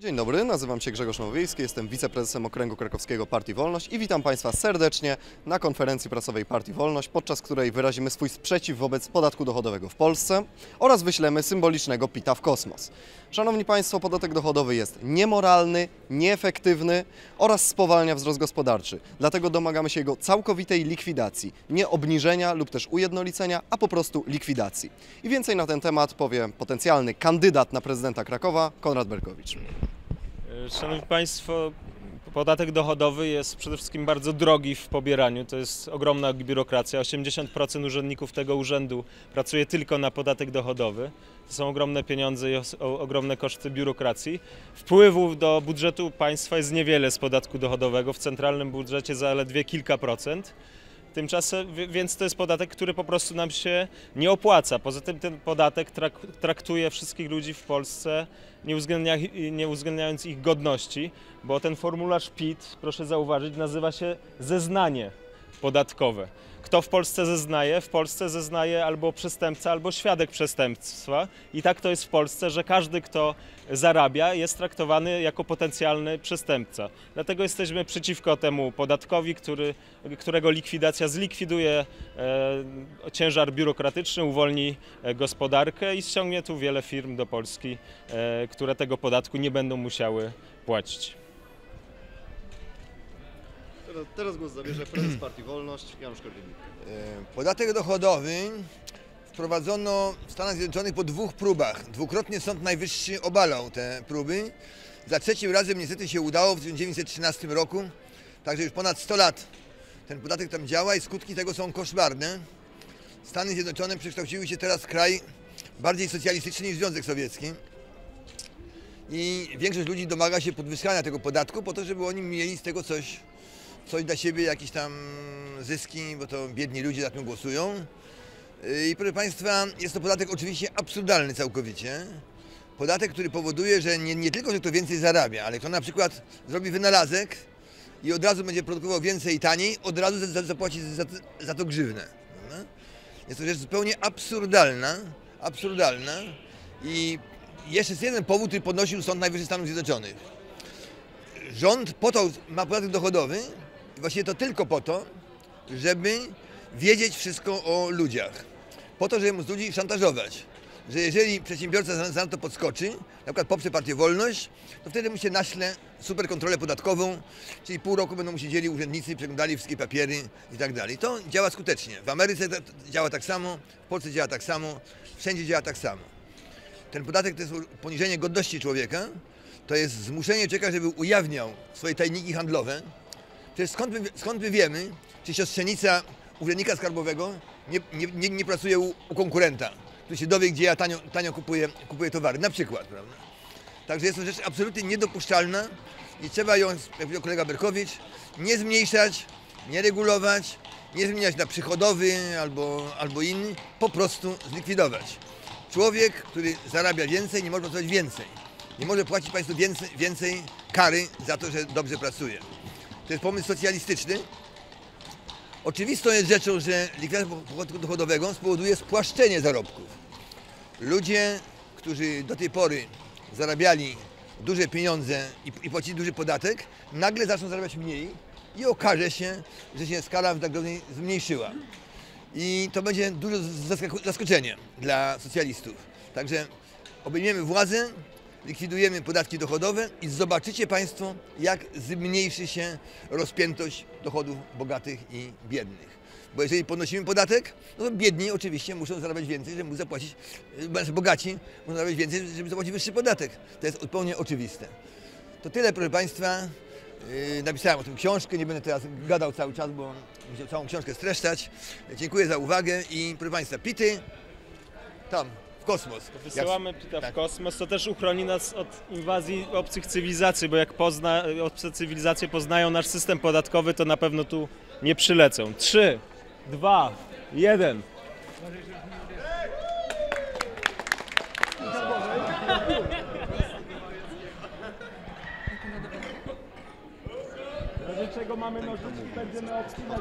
Dzień dobry, nazywam się Grzegorz Nowowiejski, jestem wiceprezesem Okręgu Krakowskiego Partii Wolność i witam Państwa serdecznie na konferencji prasowej Partii Wolność, podczas której wyrazimy swój sprzeciw wobec podatku dochodowego w Polsce oraz wyślemy symbolicznego pita w kosmos. Szanowni Państwo, podatek dochodowy jest niemoralny, nieefektywny oraz spowalnia wzrost gospodarczy. Dlatego domagamy się jego całkowitej likwidacji, nie obniżenia lub też ujednolicenia, a po prostu likwidacji. I więcej na ten temat powie potencjalny kandydat na prezydenta Krakowa, Konrad Berkowicz. Szanowni Państwo, podatek dochodowy jest przede wszystkim bardzo drogi w pobieraniu. To jest ogromna biurokracja. 80% urzędników tego urzędu pracuje tylko na podatek dochodowy. To są ogromne pieniądze i ogromne koszty biurokracji. Wpływów do budżetu państwa jest niewiele z podatku dochodowego. W centralnym budżecie zaledwie kilka procent. Tymczasem, wi- więc to jest podatek, który po prostu nam się nie opłaca. Poza tym ten podatek trak, traktuje wszystkich ludzi w Polsce, nie, uwzględnia, nie uwzględniając ich godności, bo ten formularz PIT, proszę zauważyć, nazywa się zeznanie podatkowe. Kto w Polsce zeznaje? W Polsce zeznaje albo przestępca, albo świadek przestępstwa. I tak to jest w Polsce, że każdy, kto zarabia, jest traktowany jako potencjalny przestępca. Dlatego jesteśmy przeciwko temu podatkowi, który, którego likwidacja zlikwiduje e, ciężar biurokratyczny, uwolni e, gospodarkę i ściągnie tu wiele firm do Polski, e, które tego podatku nie będą musiały płacić. Teraz, teraz głos zabierze prezes Partii Wolność, Janusz Korwin. E, Podatek dochodowy wprowadzono w Stanach Zjednoczonych po dwóch próbach. Dwukrotnie Sąd Najwyższy obalał te próby. Za trzecim razem niestety się udało w 1913 roku. Także już ponad 100 lat ten podatek tam działa i skutki tego są koszmarne. Stany Zjednoczone przekształciły się teraz w kraj bardziej socjalistyczny niż Związek Sowiecki. I większość ludzi domaga się podwyższania tego podatku po to, żeby oni mieli z tego coś, coś dla siebie, jakieś tam zyski, bo to biedni ludzie za tym głosują. Yy, I proszę Państwa, jest to podatek oczywiście absurdalny całkowicie. Podatek, który powoduje, że nie, nie tylko, że kto więcej zarabia, ale kto na przykład zrobi wynalazek i od razu będzie produkował więcej i taniej, od razu za- za- zapłaci za, za to prawda? Jest to rzecz zupełnie absurdalna, absurdalna i jeszcze jest jeden powód, który podnosił Sąd Najwyższy Stanów Zjednoczonych rząd po to ma podatek dochodowy, i właściwie to tylko po to, żeby wiedzieć wszystko o ludziach. Po to, żeby móc ludzi szantażować. Że jeżeli przedsiębiorca za- to podskoczy, na przykład poprze partię Wolność, to wtedy mu się naśle super kontrolę podatkową, czyli pół roku będą mu siedzieli urzędnicy, przeglądali wszystkie papiery i tak dalej. To działa skutecznie. W Ameryce działa tak samo, w Polsce działa tak samo, wszędzie działa tak samo. Ten podatek to jest poniżenie godności człowieka, to jest zmuszenie człowieka, żeby ujawniał swoje tajniki handlowe. Przecież skąd my, skąd my wiemy, czy siostrzenica urzędnika skarbowego nie, nie, nie, nie pracuje u, u konkurenta, który się dowie, gdzie ja tanio, tanio kupuję, kupuję towary, na przykład, prawda? Także jest to rzecz absolutnie niedopuszczalna i trzeba ją, jak powiedział kolega Berkowicz, nie zmniejszać, nie regulować, nie zmieniać na przychodowy albo, albo inny, po prostu zlikwidować. Człowiek, który zarabia więcej, nie może pracować więcej. Nie może płacić państwu więcej, więcej kary za to, że dobrze pracuje. To jest pomysł socjalistyczny. Oczywistą jest rzeczą, że likwidacja podatku dochodowego spowoduje spłaszczenie zarobków. Ludzie, którzy do tej pory zarabiali duże pieniądze i, płacili duży podatek, nagle zaczną zarabiać mniej i okaże się, że się skala wynagrodzeń zmniejszyła. I to będzie duże zaskoczenie dla socjalistów. Także obejmiemy władzę, likwidujemy podatki dochodowe i zobaczycie Państwo, jak zmniejszy się rozpiętość dochodów bogatych i biednych. Bo jeżeli podnosimy podatek, no to biedni oczywiście muszą zarabiać więcej, żeby móc zapłacić, e, znaczy bogaci muszą zarabiać więcej, żeby zapłacić wyższy podatek. To jest zupełnie oczywiste. To tyle, proszę Państwa. Yy, Napisałem o tym książkę, nie będę teraz gadał cały czas, bo musiał całą książkę streszczać. Dziękuję za uwagę i proszę Państwa, pity tam, kosmos. Wysyłamy pita tak. w kosmos, to też uchroni nas od inwazji obcych cywilizacji, bo jak pozna, obce cywilizacje poznają nasz system podatkowy, to na pewno tu nie przylecą. Trzy, dwa, jeden. W razie czego mamy nożyczki, będziemy obcinać.